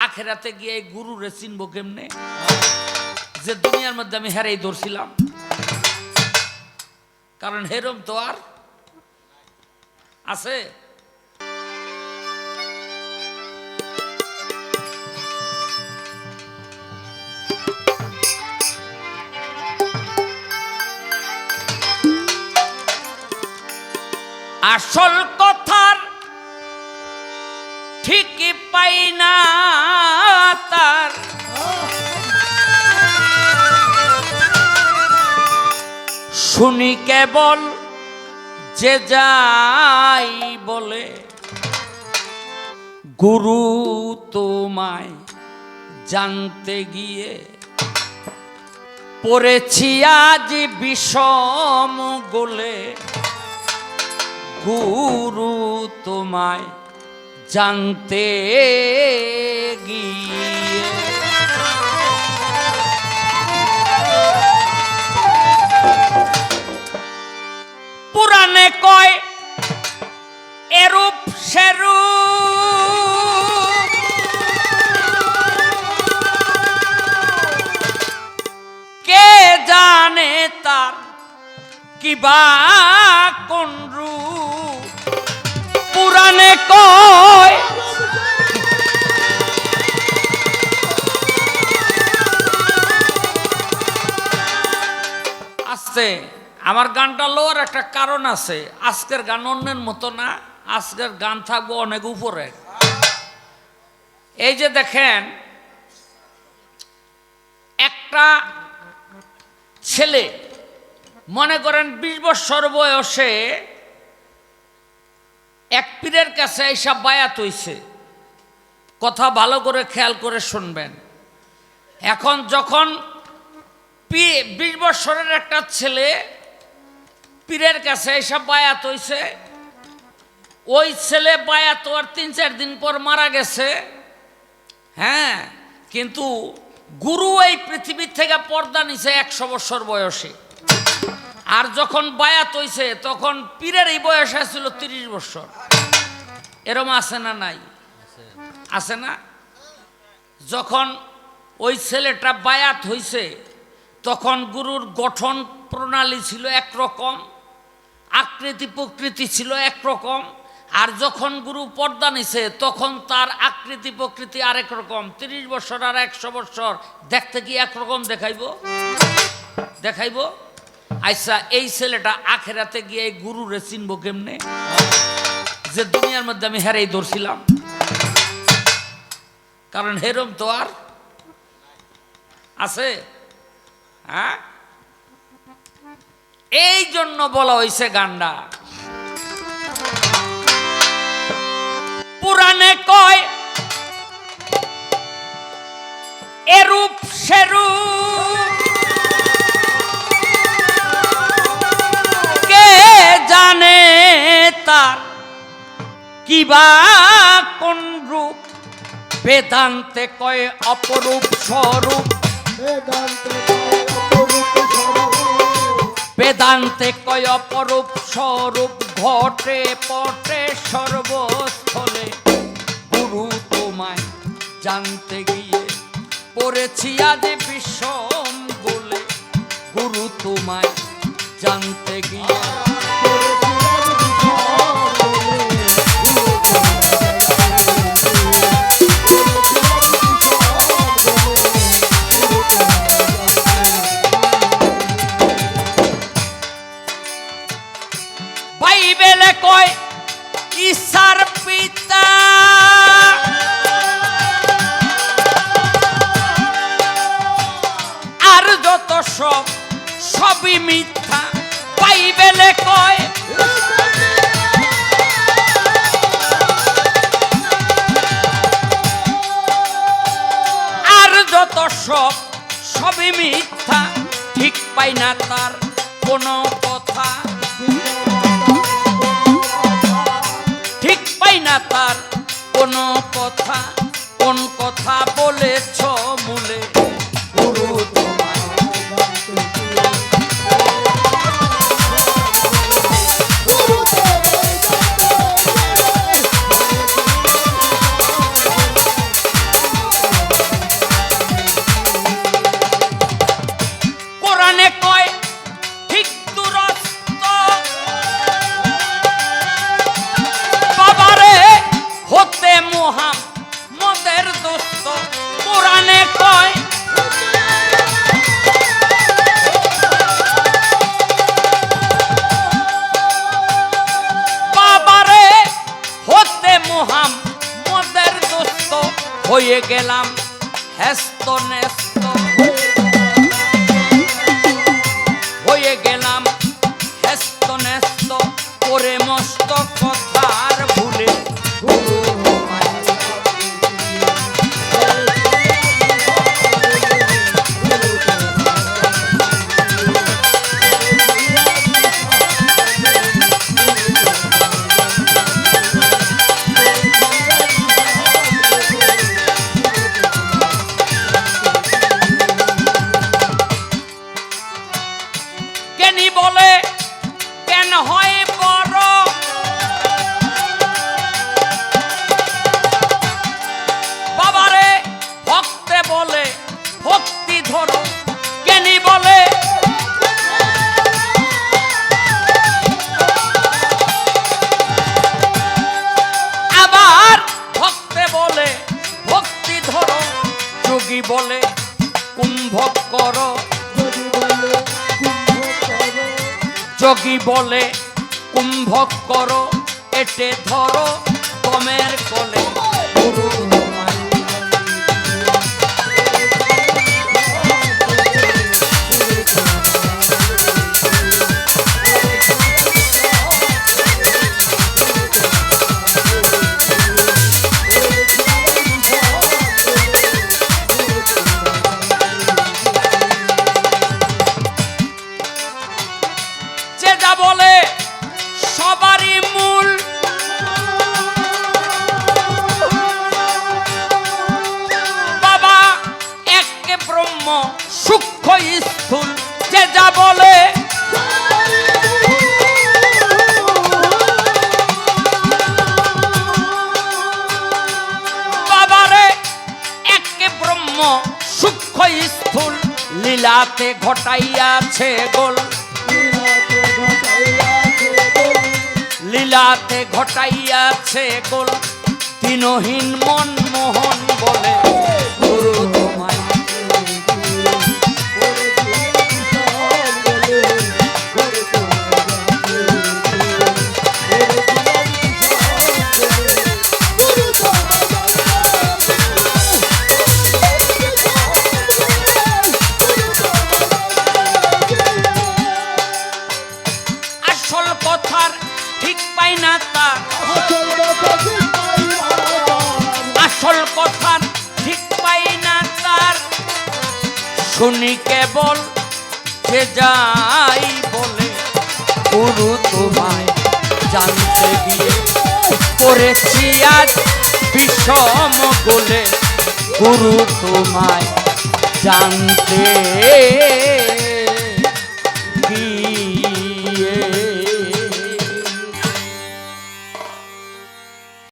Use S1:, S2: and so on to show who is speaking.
S1: আখেরাতে গিয়ে এই গুরুরে চিনবো কেমনে? যে দুনিয়ার মধ্যে আমি হেরেই ধরছিলাম। কারণ হেরম তো আর আছে। আসল কথার ঠিকই পাই না তার। শুনি কেবল যে যাই বলে, গুরু তোমায় জানতে গিয়ে, পড়েছি আজ বিষম গোলে, গুরু তোমায় জানতে গিয়ে। পুরাণে কয় এরূপ সেরূপ কে জানে তার কিবা কোন রূপ? পুরাণে কয় আমার গানটা লোয়ার একটা কারণ আছে। আজকের গান অন্যের মতো না, আজকের গান থাকব অনেক উপরে। এই যে দেখেন, একটা ছেলে মনে করেন বিশ বছর বয়সে এক কাছে এইসব বায়াত হইছে কথা ভালো করে খেয়াল করে শুনবেন। এখন যখন পি- বিশ বছরের একটা ছেলে পীরের কাছে এইসব বায়াত হইছে ওই ছেলে বায়াত আর তিন, চার দিন পর মারা গেছে। হ্যাঁ কিন্তু গুরু এই পৃথিবীর থেকে পর্দা নিছে একশো বছর বয়সে। আর যখন বায়াত হইছে তখন পীরের এই বয়স ছিল তিরিশ বছর এরম আছে না নাই? আছে না? যখন ওই ছেলেটা বায়াত হইছে, তখন গুরুর গঠন প্রণালী ছিল একরকম, আকৃতি প্রকৃতি ছিল একরকম, আর যখন গুরু পর্দা নিছে, তখন তার আকৃতি প্রকৃতি আরেক রকম। তিরিশ বছর আর একশো বছর, দেখতে কি একরকম দেখাইব? দেখাইব? আচ্ছা এই ছেলেটা আখেরাতে গিয়ে গুরুরে চিনবো কেমনে? যে দুনিয়ার মধ্যে আমি হেরেই ধরছিলাম। কারণ হেরম তো আর আছে। হ্যাঁ? এই জন্য বলা হয়েছে গান্ডা। পুরাণে কয়, এরূপ সেরূপ কে জানে তার কিবা কোন রূপ? বেদান্তে কয় অপরূপ স্বরূপ। বেদান্তে কয় অপরূপ স্বরূপ। ঘটে পটে সর্বস্থলে। গুরু তোমায় জানতে গিয়ে পড়েছি আজ বিষম বলে গুরু তোমায় জানতে গিয়ে কয়, ঈশার পিতা। আর যত সব, সবই মিথ্যা। বাইবেলে কয়, আর যত সব, সবই মিথ্যা। ঠিক পাই না তার কোনো কথা মোহাম মদের দোস্ত হয়ে গেলাম হেস্ত নেস্ত। হয়ে গেলাম হেস্ত নেস্ত করে মস্ত কথার কুম্ভক কর যোগী বলে কুম্ভক কর এটে ধরো কমের কোলে। ঘটাইয়াছে গোল। লীলাতে ঘটাইয়াছে গোল। তিনহীন মন মোহন বলে আসল কথার ঠিক পাই না তার। শুনি কেবল যে যাই বলে। গুরু তোমায় জানতে গিয়ে করেছি আজ বিষম বলে গুরু তোমায় জানতে